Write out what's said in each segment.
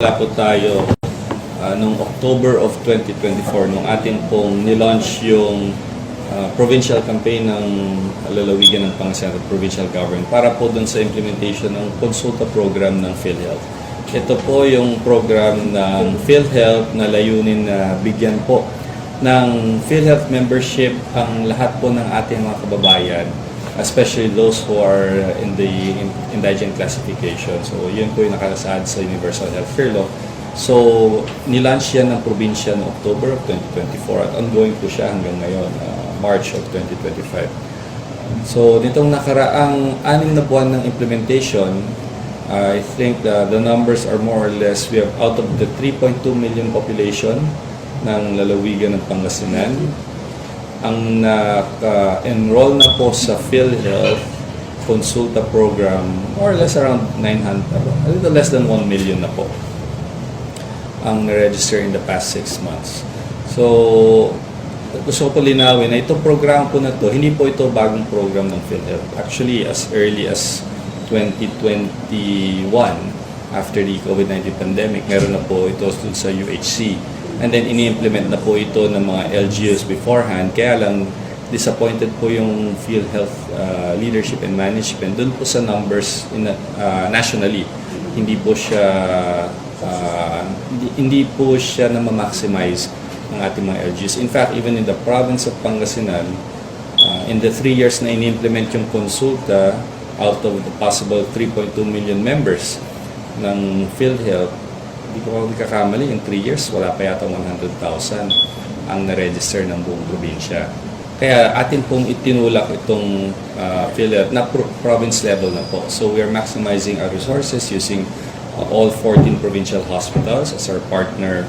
Wala po tayo ah, noong October of 2024 nung ating pong nilaunch yung ah, provincial campaign ng lalawigan ng Pangasinan at provincial government para po dun sa implementation ng konsulta program ng PhilHealth. Ito po yung program ng PhilHealth na layunin na bigyan po ng PhilHealth membership ang lahat po ng ating mga kababayan especially those who are in the indigent classification. So, yun po yung nakasaad sa Universal Healthcare Law. So, nilaunch yan ng probinsya noong October of 2024 at ongoing po siya hanggang ngayon, uh, March of 2025. So, nitong nakaraang anim na buwan ng implementation, I think the, the numbers are more or less, we have out of the 3.2 million population ng lalawigan ng Pangasinan, ang naka-enroll na po sa PhilHealth Consulta program, more or less around 900, a little less than 1 million na po ang register in the past 6 months. So, gusto ko linawin na itong program po na to, hindi po ito bagong program ng PhilHealth. Actually, as early as 2021, after the COVID-19 pandemic, meron na po ito sa UHC. And then, ini-implement na po ito ng mga LGUs beforehand. Kaya lang, disappointed po yung PhilHealth uh, leadership and management dun po sa numbers in, uh, nationally. Hindi po siya uh, hindi, hindi po siya na ma-maximize ng ating mga LGUs. In fact, even in the province of Pangasinan, uh, in the three years na in-implement yung konsulta, out of the possible 3.2 million members ng PhilHealth, hindi ko ako kakamali, in 3 years, wala pa yata 100,000 ang na-register ng buong probinsya. Kaya atin pong itinulak itong uh, PhilHealth na pro- province level na po. So we are maximizing our resources using uh, all 14 provincial hospitals as our partner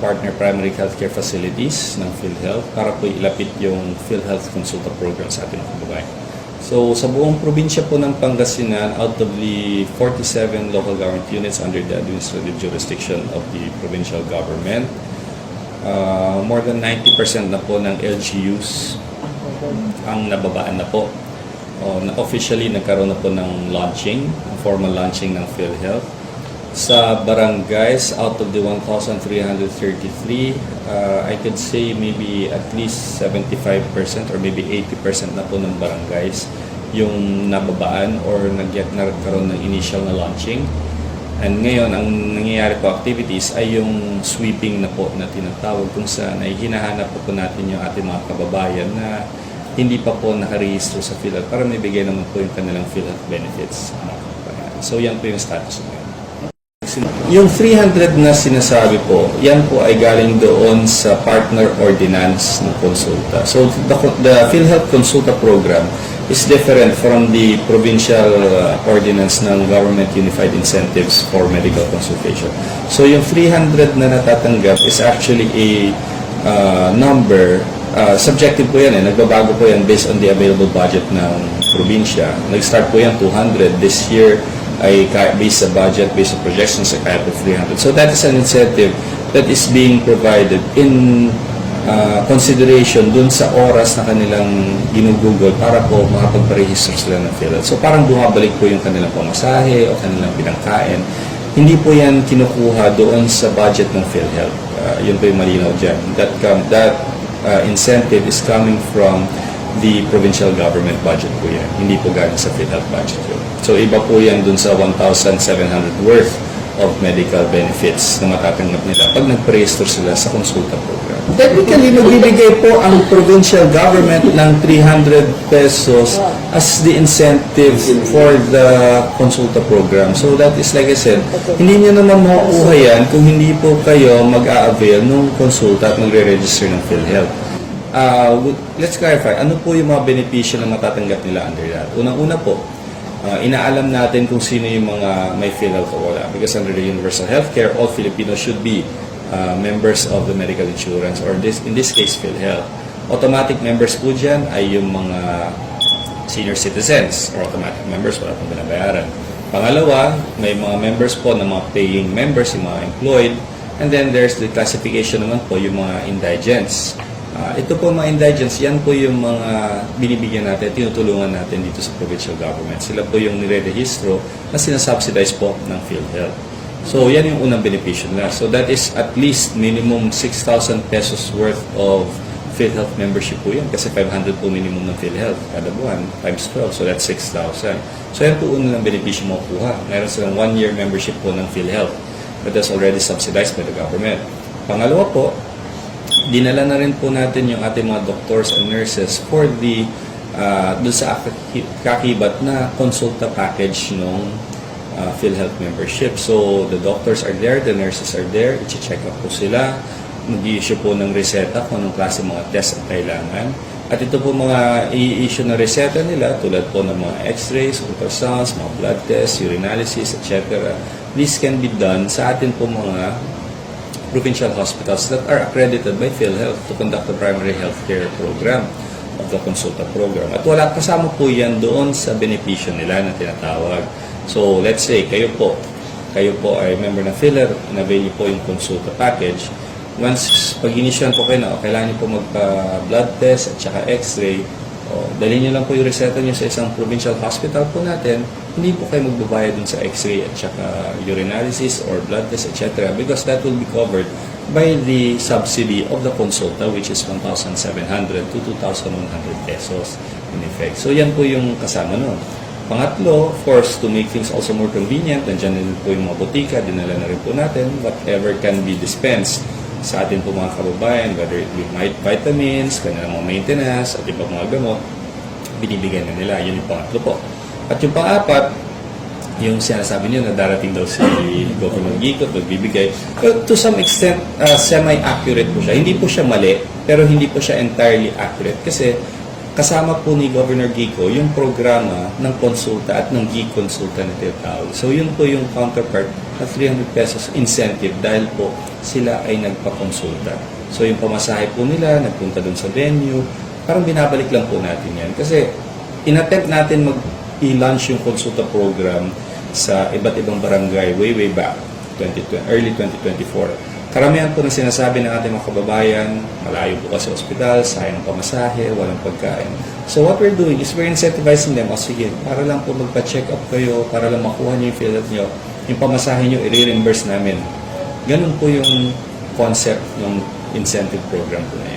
partner primary healthcare facilities ng PhilHealth para po ilapit yung PhilHealth Consulta program sa ating mga. So sa buong probinsya po ng Pangasinan, out of the 47 local government units under the administrative jurisdiction of the provincial government, uh, more than 90% na po ng LGUs ang nababaan na po. O, na officially nagkaroon na po ng launching, formal launching ng PhilHealth. Sa barangays, out of the 1,333, uh, I could say maybe at least 75% or maybe 80% na po ng barangays yung nababaan or nag nagkaroon ng initial na launching. And ngayon, ang nangyayari po activities ay yung sweeping na po na tinatawag kung saan ay hinahanap po, po natin yung ating mga kababayan na hindi pa po nakarehistro sa PhilHealth para may bigay naman po yung kanilang PhilHealth benefits. So yan po yung status ngayon. Yung 300 na sinasabi po, yan po ay galing doon sa partner ordinance ng konsulta. So the, the PhilHealth Consulta program is different from the provincial uh, ordinance ng Government Unified Incentives for Medical Consultation. So yung 300 na natatanggap is actually a uh, number, uh, subjective po yan eh, nagbabago po yan based on the available budget ng probinsya. Nag-start po yan 200 this year ay based sa budget, based sa projections ay kaya po 300. So that is an incentive that is being provided in uh, consideration dun sa oras na kanilang ginugugol para po makapagparehistro sila ng PhilHealth. So parang bumabalik po yung kanilang pamasahe o kanilang pinangkain. Hindi po yan kinukuha doon sa budget ng PhilHealth. Uh, yun po yung malinaw dyan. That, come, that uh, incentive is coming from the provincial government budget po yan. Hindi po galing sa PhilHealth budget yun. So iba po yan dun sa 1,700 worth of medical benefits na matatanggap nila pag nag-register sila sa consulta program. Technically, magbibigay po ang provincial government ng 300 pesos as the incentive for the consulta program. So that is like I said, hindi nyo naman makukuha yan kung hindi po kayo mag-a-avail ng consulta at magre-register ng PhilHealth. Uh, let's clarify, ano po yung mga benepisyo na matatanggap nila under that? Unang-una po, uh, inaalam natin kung sino yung mga may PhilHealth o wala. Because under the Universal Healthcare, all Filipinos should be uh, members of the medical insurance or this, in this case, PhilHealth. Automatic members po dyan ay yung mga senior citizens or automatic members, wala pong binabayaran. Pangalawa, may mga members po na mga paying members, yung mga employed. And then there's the classification naman po, yung mga indigents. Ah, ito po mga indigents, yan po yung mga binibigyan natin, tinutulungan natin dito sa provincial government. Sila po yung nire-rehistro na sinasubsidize po ng PhilHealth. So, yan yung unang benepisyo nila. So, that is at least minimum 6,000 pesos worth of PhilHealth membership po yan. Kasi 500 po minimum ng PhilHealth kada buwan times 12. So, that's 6,000. So, yan po unang benepisyo mo kuha. Meron silang one-year membership po ng PhilHealth. But that's already subsidized by the government. Pangalawa po, dinala na rin po natin yung ating mga doctors and nurses for the uh, dun sa kaki- kakibat na consulta package nung uh, PhilHealth membership. So, the doctors are there, the nurses are there, i-check up po sila, mag-issue po ng reseta kung anong klase mga test ang kailangan. At ito po mga i-issue na reseta nila tulad po ng mga x-rays, ultrasounds, mga blood tests, urinalysis, etc. This can be done sa atin po mga provincial hospitals that are accredited by PhilHealth to conduct the primary health care program of the Consulta program. At wala kasama po yan doon sa benepisyo nila na tinatawag. So, let's say, kayo po, kayo po ay member ng PhilHealth, in-avail niyo po yung Consulta package. Once pag inisyan po kayo na, oh, kailangan niyo po magpa-blood test at saka x-ray, o, dalhin niyo lang po yung reseta niyo sa isang provincial hospital po natin, hindi po kayo magbabayad dun sa x-ray at saka urinalysis or blood test, etc. Because that will be covered by the subsidy of the consulta which is 1,700 to 2,100 pesos in effect. So yan po yung kasama nun. Pangatlo, of course, to make things also more convenient, nandiyan din po yung mga botika, dinala na rin po natin, whatever can be dispensed sa atin po mga kababayan, whether it be vitamins, kanilang mga maintenance, at iba mga gamot, binibigyan na nila. Yun yung pangatlo po. At yung pang-apat, yung sinasabi niyo na darating daw si Governor Gico at magbibigay. Well, to some extent, uh, semi-accurate po siya. Hindi po siya mali, pero hindi po siya entirely accurate. Kasi kasama po ni Governor Gico yung programa ng konsulta at ng G-Consulta na tinatawag. So yun po yung counterpart na 300 pesos incentive dahil po sila ay nagpa-consulta. So yung pamasahe po nila, nagpunta dun sa venue, parang binabalik lang po natin yan. Kasi inattempt natin mag i-launch yung konsulta program sa iba't ibang barangay way way back 2020, early 2024. Karamihan po ng sinasabi ng ating mga kababayan, malayo po kasi ospital, sayang pamasahe, walang pagkain. So what we're doing is we're incentivizing them, o sige, para lang po magpa-check up kayo, para lang makuha niyo yung fill nyo, yung pamasahe nyo, i-reimburse namin. Ganun po yung concept ng incentive program po na.